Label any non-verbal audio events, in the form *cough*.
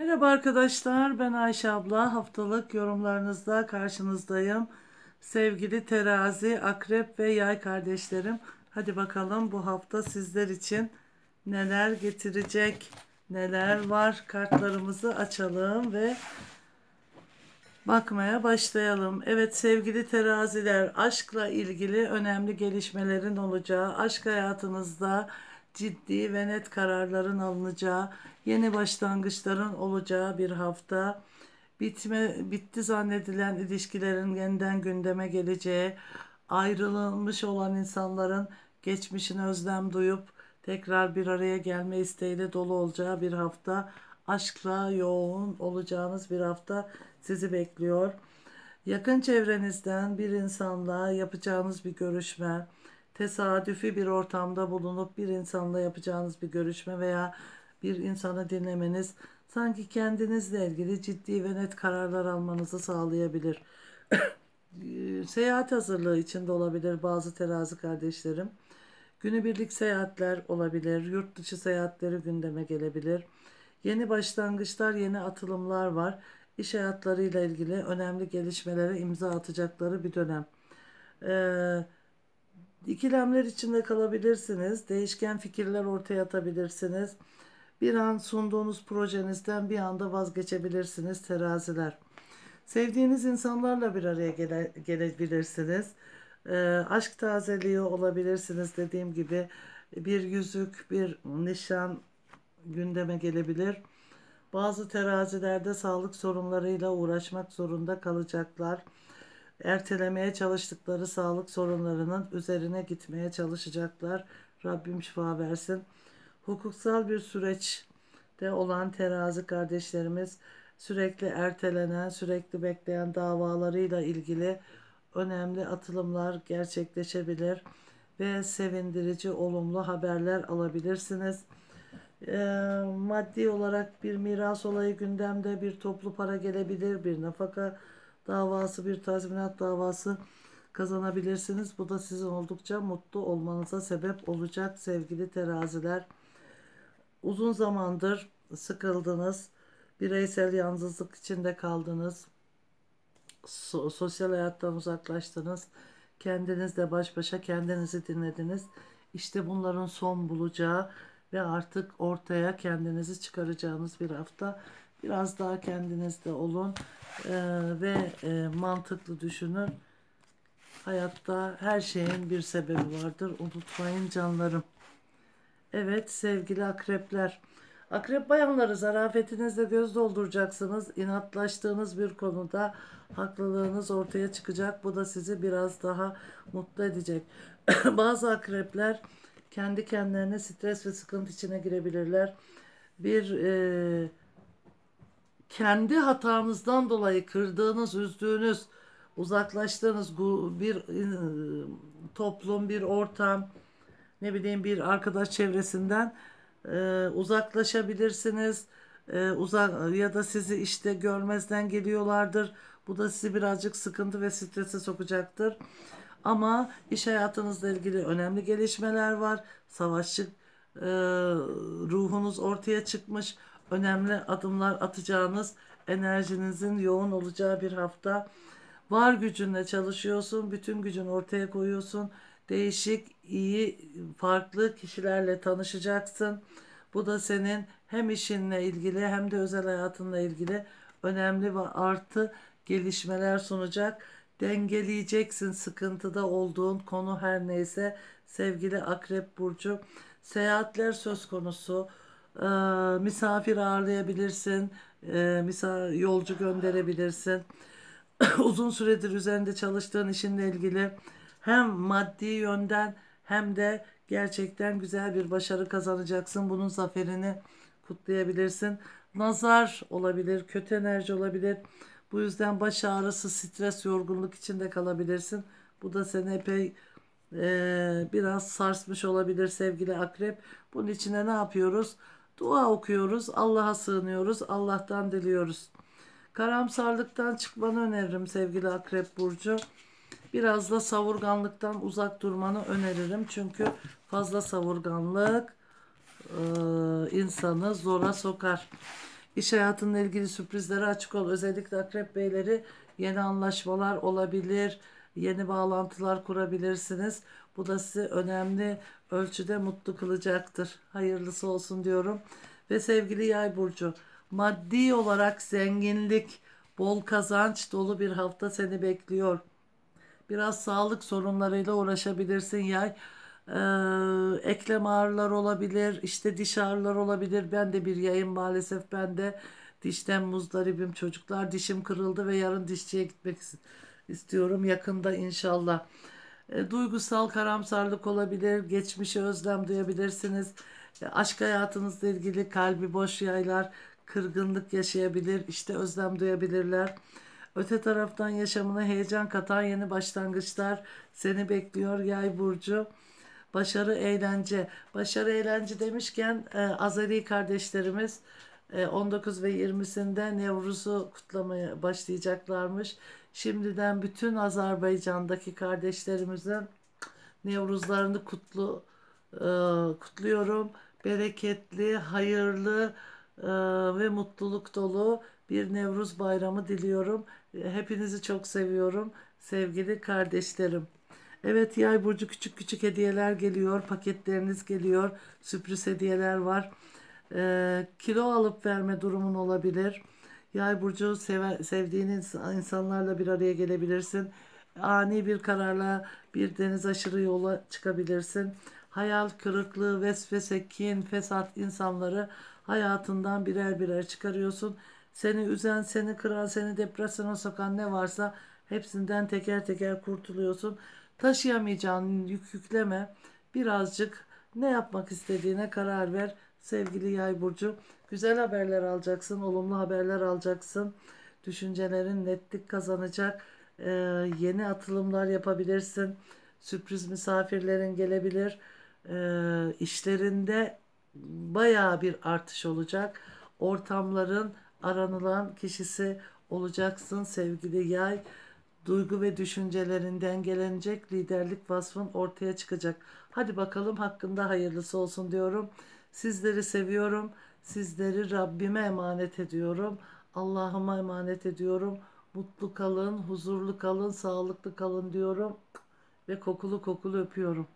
Merhaba arkadaşlar, ben Ayşe abla. Haftalık yorumlarınızda karşınızdayım. Sevgili terazi, akrep ve yay kardeşlerim. Hadi bakalım bu hafta sizler için neler getirecek, neler var. Kartlarımızı açalım ve bakmaya başlayalım. Evet sevgili teraziler, aşkla ilgili önemli gelişmelerin olacağı, aşk hayatınızda ciddi ve net kararların alınacağı, yeni başlangıçların olacağı bir hafta. Bitme, bitti zannedilen ilişkilerin yeniden gündeme geleceği, ayrılmış olan insanların geçmişine özlem duyup tekrar bir araya gelme isteğiyle dolu olacağı bir hafta. Aşkla yoğun olacağınız bir hafta sizi bekliyor. Yakın çevrenizden bir insanla yapacağınız bir görüşme, tesadüfi bir ortamda bulunup bir insanla yapacağınız bir görüşme veya bir insanı dinlemeniz sanki kendinizle ilgili ciddi ve net kararlar almanızı sağlayabilir. *coughs* Seyahat hazırlığı içinde olabilir bazı terazi kardeşlerim. Günübirlik seyahatler olabilir, yurt dışı seyahatleri gündeme gelebilir. Yeni başlangıçlar, yeni atılımlar var. İş hayatlarıyla ilgili önemli gelişmelere imza atacakları bir dönem. Ee, ikilemler içinde kalabilirsiniz. Değişken fikirler ortaya atabilirsiniz. Bir an sunduğunuz projenizden bir anda vazgeçebilirsiniz teraziler. Sevdiğiniz insanlarla bir araya gele, gelebilirsiniz. E, aşk tazeliği olabilirsiniz dediğim gibi bir yüzük, bir nişan gündeme gelebilir. Bazı terazilerde sağlık sorunlarıyla uğraşmak zorunda kalacaklar. Ertelemeye çalıştıkları sağlık sorunlarının üzerine gitmeye çalışacaklar. Rabbim şifa versin. Hukuksal bir süreçte olan terazi kardeşlerimiz sürekli ertelenen, sürekli bekleyen davalarıyla ilgili önemli atılımlar gerçekleşebilir ve sevindirici olumlu haberler alabilirsiniz. E, maddi olarak bir miras olayı gündemde bir toplu para gelebilir, bir nafaka davası, bir tazminat davası kazanabilirsiniz. Bu da sizin oldukça mutlu olmanıza sebep olacak sevgili teraziler. Uzun zamandır sıkıldınız, bireysel yalnızlık içinde kaldınız, so- sosyal hayattan uzaklaştınız, kendinizle baş başa kendinizi dinlediniz. İşte bunların son bulacağı ve artık ortaya kendinizi çıkaracağınız bir hafta. Biraz daha kendinizde olun e, ve e, mantıklı düşünün. Hayatta her şeyin bir sebebi vardır. Unutmayın canlarım. Evet sevgili akrepler. Akrep bayanları zarafetinizle göz dolduracaksınız. İnatlaştığınız bir konuda haklılığınız ortaya çıkacak. Bu da sizi biraz daha mutlu edecek. *coughs* Bazı akrepler kendi kendilerine stres ve sıkıntı içine girebilirler. Bir e, kendi hatanızdan dolayı kırdığınız, üzdüğünüz, uzaklaştığınız bir e, toplum, bir ortam, ne bileyim bir arkadaş çevresinden e, uzaklaşabilirsiniz. E, uzak ya da sizi işte görmezden geliyorlardır. Bu da sizi birazcık sıkıntı ve strese sokacaktır. Ama iş hayatınızla ilgili önemli gelişmeler var. Savaşçı e, ruhunuz ortaya çıkmış. Önemli adımlar atacağınız, enerjinizin yoğun olacağı bir hafta. Var gücünle çalışıyorsun, bütün gücünü ortaya koyuyorsun. Değişik, iyi, farklı kişilerle tanışacaksın. Bu da senin hem işinle ilgili hem de özel hayatınla ilgili önemli ve artı gelişmeler sunacak dengeleyeceksin sıkıntıda olduğun konu her neyse sevgili Akrep Burcu. Seyahatler söz konusu. Ee, misafir ağırlayabilirsin. E, misafir, yolcu gönderebilirsin. *coughs* Uzun süredir üzerinde çalıştığın işinle ilgili hem maddi yönden hem de gerçekten güzel bir başarı kazanacaksın. Bunun zaferini kutlayabilirsin. Nazar olabilir, kötü enerji olabilir. Bu yüzden baş ağrısı, stres, yorgunluk içinde kalabilirsin. Bu da seni epey e, biraz sarsmış olabilir sevgili akrep. Bunun içine ne yapıyoruz? Dua okuyoruz, Allah'a sığınıyoruz, Allah'tan diliyoruz. Karamsarlıktan çıkmanı öneririm sevgili akrep burcu. Biraz da savurganlıktan uzak durmanı öneririm. Çünkü fazla savurganlık e, insanı zora sokar. İş hayatınla ilgili sürprizlere açık ol. Özellikle akrep beyleri yeni anlaşmalar olabilir. Yeni bağlantılar kurabilirsiniz. Bu da sizi önemli ölçüde mutlu kılacaktır. Hayırlısı olsun diyorum. Ve sevgili yay burcu, maddi olarak zenginlik, bol kazanç dolu bir hafta seni bekliyor. Biraz sağlık sorunlarıyla uğraşabilirsin yay. Ee, eklem ağrılar olabilir, işte diş ağrılar olabilir. Ben de bir yayın maalesef ben de dişten muzdaribim çocuklar. Dişim kırıldı ve yarın dişçiye gitmek istiyorum yakında inşallah. E, duygusal karamsarlık olabilir, geçmişe özlem duyabilirsiniz. E, aşk hayatınızla ilgili kalbi boş yaylar, kırgınlık yaşayabilir, işte özlem duyabilirler. Öte taraftan yaşamına heyecan katan yeni başlangıçlar seni bekliyor yay burcu. Başarı eğlence. Başarı eğlence demişken e, Azeri kardeşlerimiz 19 ve 20'sinde Nevruz'u kutlamaya başlayacaklarmış. Şimdiden bütün Azerbaycan'daki kardeşlerimizin Nevruzlarını kutlu e, kutluyorum. Bereketli, hayırlı e, ve mutluluk dolu bir Nevruz bayramı diliyorum. E, hepinizi çok seviyorum sevgili kardeşlerim. Evet yay burcu küçük küçük hediyeler geliyor. Paketleriniz geliyor. Sürpriz hediyeler var. Ee, kilo alıp verme durumun olabilir. Yay burcu sever, sevdiğin insanlarla bir araya gelebilirsin. Ani bir kararla bir deniz aşırı yola çıkabilirsin. Hayal kırıklığı, vesvese, kin, fesat insanları hayatından birer birer çıkarıyorsun. Seni üzen, seni kıran, seni depresyona sokan ne varsa hepsinden teker teker kurtuluyorsun. Taşıyamayacağın yük yükleme. Birazcık ne yapmak istediğine karar ver sevgili yay burcu. Güzel haberler alacaksın, olumlu haberler alacaksın. Düşüncelerin netlik kazanacak. Ee, yeni atılımlar yapabilirsin. Sürpriz misafirlerin gelebilir. Ee, işlerinde baya bir artış olacak. Ortamların aranılan kişisi olacaksın sevgili yay. Duygu ve düşüncelerin dengelenecek liderlik vasfın ortaya çıkacak. Hadi bakalım hakkında hayırlısı olsun diyorum. Sizleri seviyorum. Sizleri Rabbime emanet ediyorum. Allah'ıma emanet ediyorum. Mutlu kalın, huzurlu kalın, sağlıklı kalın diyorum ve kokulu kokulu öpüyorum.